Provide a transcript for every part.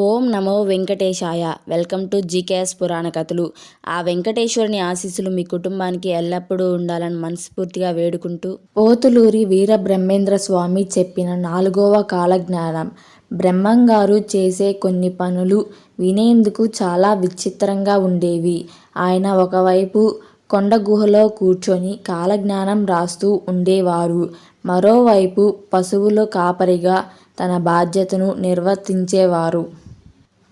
Om Namo Venkatesaya. Welcome to GKS పురాణ కథలు. ఆ వెంకటేశ్వరుని ఆశీస్సులు మీ కుటుంబానికి ఎల్లప్పుడూ ఉండాలని మనస్ఫూర్తిగా వేడుకుంటూ పోతులూరి వీర బ్రహ్మేంద్ర స్వామి చెప్పిన నాలుగవ కాలజ్ఞానం. బ్రహ్మంగారు చేసే కొన్ని పనులు వినేందుకు చాలా విచిత్రంగా ఉండేవి. ఆయన ఒకవైపు కొండ గుహలో కూర్చొని కాలజ్ఞానం రాస్తూ ఉండేవారు. మరోవైపు పశువుల కాపరిగా తన బాధ్యతను నిర్వర్తించేవారు.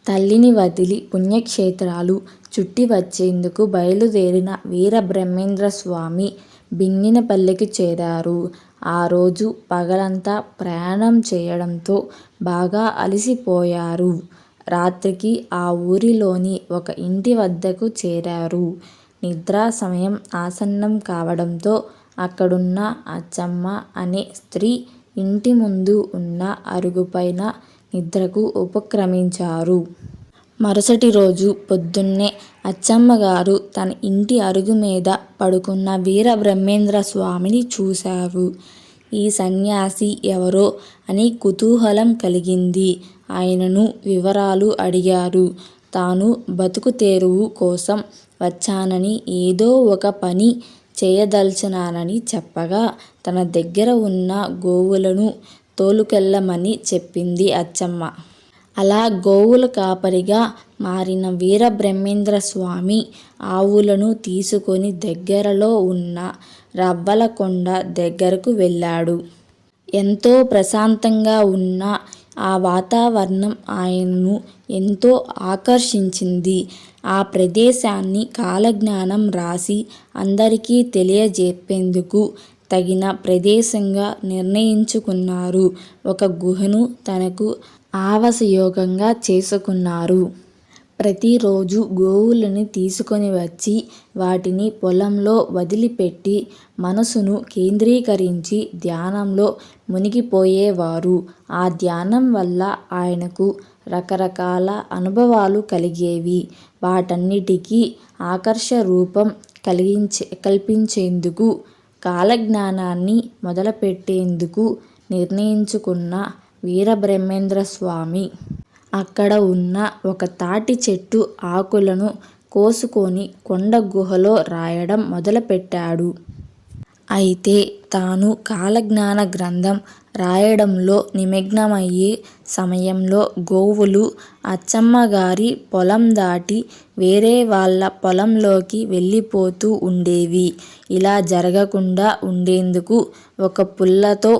తల్లిని వదిలి పుణ్యక్షేత్రాలు చుట్టి వచ్చేందుకు బయలుదేరిన వీరబ్రహ్మేంద్ర స్వామి బింగినపల్లికి చేరారు. ఆ రోజు పగలంతా ప్రయాణం చేయడంతో బాగా అలసిపోయారు. రాత్రికి ఆ ఊరిలోని ఒక ఇంటి వద్దకు చేరారు. నిద్రా సమయం ఆసన్నం కావడంతో అక్కడున్న అచ్చమ్మ అనే స్త్రీ ఇంటి ముందు ఉన్న అరుగుపైన నిద్రకు ఉపక్రమించారు. మరుసటి రోజు పొద్దున్నే అచ్చమ్మగారు తన ఇంటి అరుగు మీద పడుకున్న వీరబ్రహ్మేంద్ర స్వామిని చూశారు. ఈ సన్యాసి ఎవరో అని కుతూహలం కలిగింది. ఆయనను వివరాలు అడిగారు. తాను బతుకు తెరువు కోసం వచ్చానని ఏదో ఒక పని చేయదలిచినానని చెప్పగా తన దగ్గర ఉన్న గోవులను తోలుకెళ్ళమని చెప్పింది అచ్చమ్మ. అలా గోవుల కాపరిగా మారిన వీరబ్రహ్మేంద్ర స్వామి ఆవులను తీసుకొని దగ్గరలో ఉన్న రవ్వలకొండ దగ్గరకు వెళ్ళాడు. ఎంతో ప్రశాంతంగా ఉన్న ఆ వాతావరణం ఆయనను ఎంతో ఆకర్షించింది. ఆ ప్రదేశాన్ని కాలజ్ఞానం రాసి అందరికీ తెలియజెప్పేందుకు తగిన ప్రదేశంగా నిర్ణయించుకున్నారు. ఒక గుహను తనకు ఆవాసయోగంగా చేసుకున్నారు. ప్రతిరోజు గోవులను తీసుకొని వచ్చి వాటిని పొలంలో వదిలిపెట్టి మనసును కేంద్రీకరించి ధ్యానంలో మునిగిపోయేవారు. ఆ ధ్యానం వల్ల ఆయనకు రకరకాల అనుభవాలు కలిగేవి. వాటన్నిటికీ ఆకర్ష రూపం కలిగించే కల్పించేందుకు కాలజ్ఞానాన్ని మొదలుపెట్టేందుకు నిర్ణయించుకున్న వీరబ్రహ్మేంద్ర స్వామి అక్కడ ఉన్న ఒక తాటి చెట్టు ఆకులను కోసుకొని కొండ గుహలో రాయడం మొదలుపెట్టాడు. అయితే తాను కాలజ్ఞాన గ్రంథం రాయడంలో నిమగ్నమయ్యే సమయంలో గోవులు అచ్చమ్మగారి పొలం దాటి వేరే వాళ్ళ పొలంలోకి వెళ్ళిపోతూ ఉండేవి. ఇలా జరగకుండా ఉండేందుకు ఒక పుల్లతో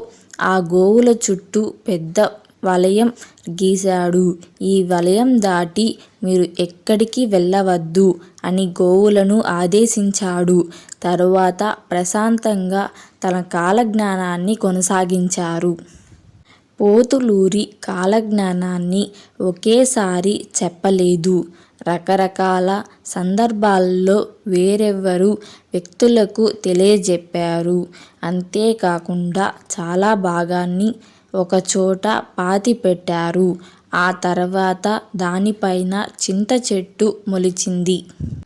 ఆ గోవుల చుట్టూ పెద్ద వలయం గీశాడు. ఈ వలయం దాటి మీరు ఎక్కడికి వెళ్ళవద్దు అని గోవులను ఆదేశించాడు. తరువాత ప్రశాంతంగా తన కాలజ్ఞానాన్ని కొనసాగించారు. పోతులూరి కాలజ్ఞానాన్ని ఒకేసారి చెప్పలేదు. రకరకాల సందర్భాల్లో వేరెవ్వరు వ్యక్తులకు తెలియజెప్పారు. అంతేకాకుండా చాలా భాగాన్ని ఒకచోట పాతిపెట్టారు. ఆ తర్వాత దానిపైన చింతచెట్టు మొలిచింది.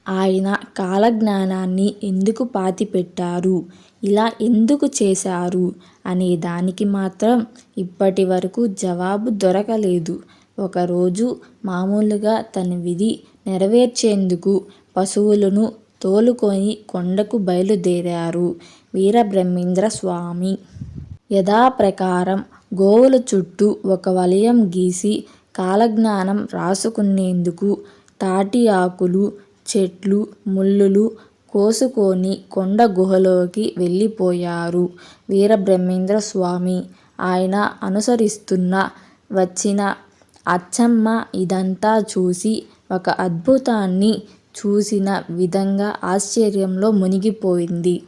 ఆయన కాలజ్ఞానాన్ని ఎందుకు పాతిపెట్టారు? ఇలా ఎందుకు చేశారు? అనేదానికి మాత్రం ఇప్పటివరకు జవాబు దొరకలేదు. ఒకరోజు మామూలుగా తన విధి నెరవేర్చేందుకు పశువులను తోలుకొని కొండకు బయలుదేరారు వీరబ్రహ్మేంద్ర స్వామి. యథాప్రకారం గోవుల చుట్టూ ఒక వలయం గీసి కాలజ్ఞానం రాసుకునేందుకు తాటి ఆకులు, చెట్లు, ముళ్ళులు కోసుకొని కొండ గుహలోకి వెళ్ళిపోయారు వీరబ్రహ్మేంద్ర స్వామి. ఆయన అనుసరిస్తున్న వచ్చిన అచ్చమ్మ ఇదంతా చూసి ఒక అద్భుతాన్ని చూసిన విధంగా ఆశ్చర్యంలో మునిగిపోయింది.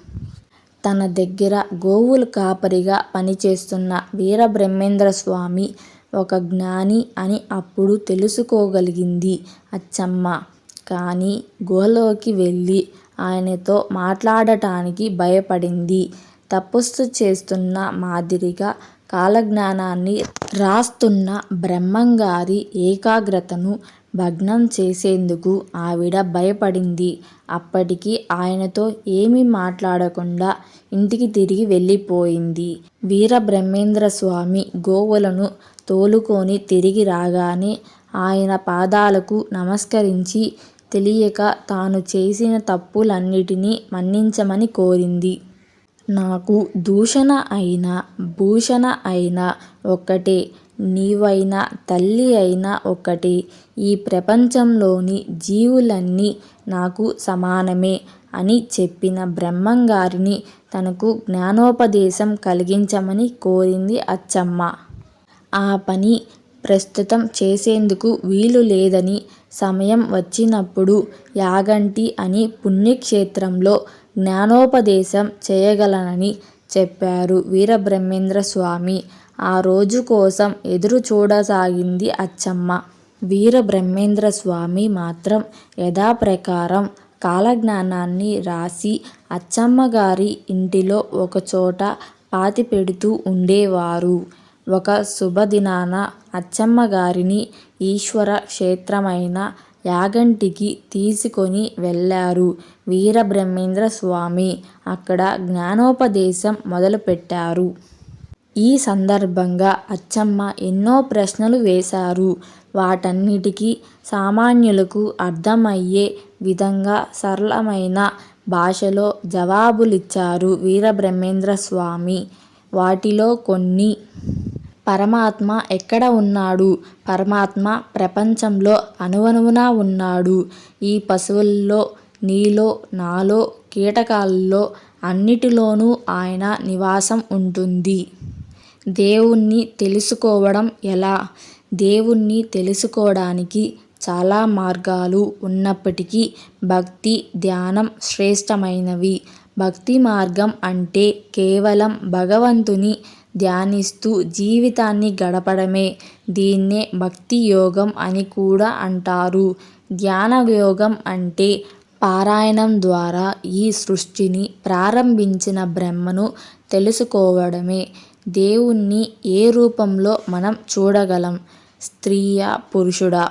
తన దగ్గర గోవుల కాపరిగా పనిచేస్తున్న వీరబ్రహ్మేంద్ర స్వామి ఒక జ్ఞాని అని అప్పుడు తెలుసుకోగలిగింది అచ్చమ్మ. కానీ గుహలోకి వెళ్ళి ఆయనతో మాట్లాడటానికి భయపడింది. తపస్సు చేస్తున్న మాదిరిగా కాలజ్ఞానాన్ని రాస్తున్న బ్రహ్మంగారి ఏకాగ్రతను భగ్నం చేసేందుకు ఆవిడ భయపడింది. అప్పటికి ఆయనతో ఏమీ మాట్లాడకుండా ఇంటికి తిరిగి వెళ్ళిపోయింది. వీరబ్రహ్మేంద్ర స్వామి గోవులను తోలుకొని తిరిగి రాగానే ఆయన పాదాలకు నమస్కరించి తెలియక తాను చేసిన తప్పులన్నిటినీ మన్నించమని కోరింది. నాకు దూషణ అయినా భూషణ అయినా ఒక్కటే నీవైనా తల్లి అయినా ఒక్కటే ఈ ప్రపంచంలోని జీవులన్నీ నాకు సమానమే అని చెప్పిన బ్రహ్మంగారిని తనకు జ్ఞానోపదేశం కలిగించమని కోరింది అచ్చమ్మ. ఆ పని ప్రస్తుతం చేసేందుకు వీలు లేదని సమయం వచ్చినప్పుడు యాగంటి అని పుణ్యక్షేత్రంలో జ్ఞానోపదేశం చేయగలనని చెప్పారు వీరబ్రహ్మేంద్రస్వామి. ఆ రోజు కోసం ఎదురు చూడసాగింది అచ్చమ్మ. వీరబ్రహ్మేంద్రస్వామి మాత్రం యథాప్రకారం కాలజ్ఞానాన్ని రాసి అచ్చమ్మగారి ఇంటిలో ఒకచోట పాతిపెడుతూ ఉండేవారు. ఒక శుభదినాన అచ్చమ్మగారిని ఈశ్వర క్షేత్రమైన యాగంటికి తీసుకొని వెళ్ళారు వీరబ్రహ్మేంద్రస్వామి. అక్కడ జ్ఞానోపదేశం మొదలుపెట్టారు. ఈ సందర్భంగా అచ్చమ్మ ఎన్నో ప్రశ్నలు వేశారు. వాటన్నిటికీ సామాన్యులకు అర్థమయ్యే విధంగా సరళమైన భాషలో జవాబులిచ్చారు వీరబ్రహ్మేంద్రస్వామి. వాటిలో కొన్ని పరమాత్మ ఎక్కడ ఉన్నాడు? పరమాత్మ ప్రపంచంలో అణువణువునా ఉన్నాడు. ఈ పశువుల్లో, నీలో, నాలో, కీటకాల్లో అన్నిటిలోనూ ఆయన నివాసం ఉంటుంది. దేవుణ్ణి తెలుసుకోవడం ఎలా? దేవుణ్ణి తెలుసుకోవడానికి చాలా మార్గాలు ఉన్నప్పటికీ భక్తి, ధ్యానం శ్రేష్టమైనవి. భక్తి మార్గం అంటే కేవలం భగవంతుని ధ్యానిస్తూ జీవితాన్ని గడపడమే. దీన్నే భక్తి యోగం అని కూడా అంటారు. ధ్యానయోగం అంటే పారాయణం ద్వారా ఈ సృష్టిని ప్రారంభించిన బ్రహ్మను తెలుసుకోవడమే. దేవుణ్ణి ఏ రూపంలో మనం చూడగలం? స్త్రీయా? పురుషుడా?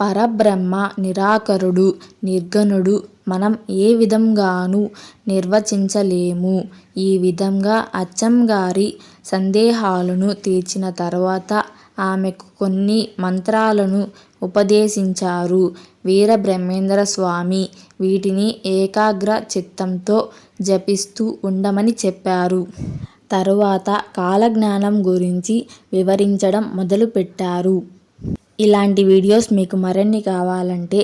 పరబ్రహ్మ నిరాకరుడు నిర్గణుడు మనం ఏ విధంగానూ నిర్వచించలేము. ఈ విధంగా అచ్చంగారి సందేహాలను తీర్చిన తర్వాత ఆమెకు కొన్ని మంత్రాలను ఉపదేశించారు వీరబ్రహ్మేంద్ర స్వామి వీటిని ఏకాగ్ర చిత్తంతో జపిస్తూ ఉండమని చెప్పారు. తరువాత కాలజ్ఞానం గురించి వివరించడం మొదలుపెట్టారు. ఇలాంటి వీడియోస్ మీకు మరిన్ని కావాలంటే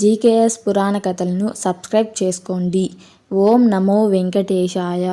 జీకేఎస్ పురాణ కథలను సబ్స్క్రైబ్ చేసుకోండి. ఓం నమో వెంకటేశాయ